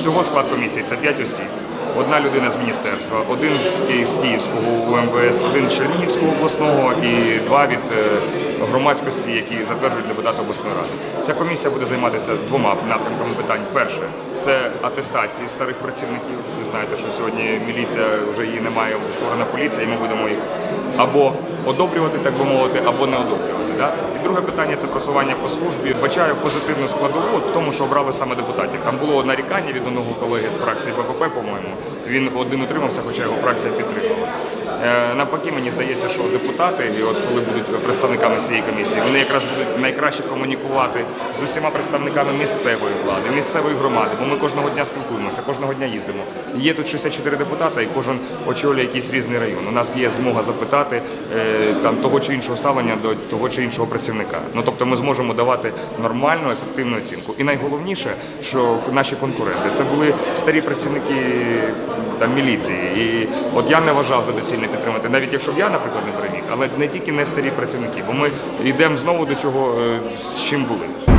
Всього склад комісії це 5 осіб. Одна людина з міністерства, один з Київського УМВС, один з Чернігівського обласного і два від е, громадськості, які затверджують депутати обласної ради. Ця комісія буде займатися двома напрямками питань. Перше це атестації старих працівників. Ви знаєте, що сьогодні міліція вже її немає, створена поліція, і ми будемо їх або одобрювати, так би мовити, або не одобрювати. Да? І друге питання це просування по службі. Бачаю позитивну складову в тому, що обрали саме депутатів. Там було нарікання від одного колеги з фракції БПП, по-моєму. Він один утримався, хоча його фракція підтримала. Е, навпаки, мені здається, що депутати, і от коли будуть представниками цієї комісії, вони якраз будуть найкраще комунікувати з усіма представниками місцевої влади, місцевої громади, бо ми кожного дня спілкуємося, кожного дня їздимо. Є тут 64 депутати, і кожен очолює якийсь різний район. У нас є змога запитати е, там того чи іншого ставлення до того чи іншого працівника. Ну тобто ми зможемо давати нормальну, ефективну оцінку. І найголовніше, що наші конкуренти це були старі працівники там міліції. І от я не вважав за доцільне підтримати, навіть якщо б я, наприклад, не переміг, але не тільки не старі працівники, бо ми йдемо знову до чого е, з чим були.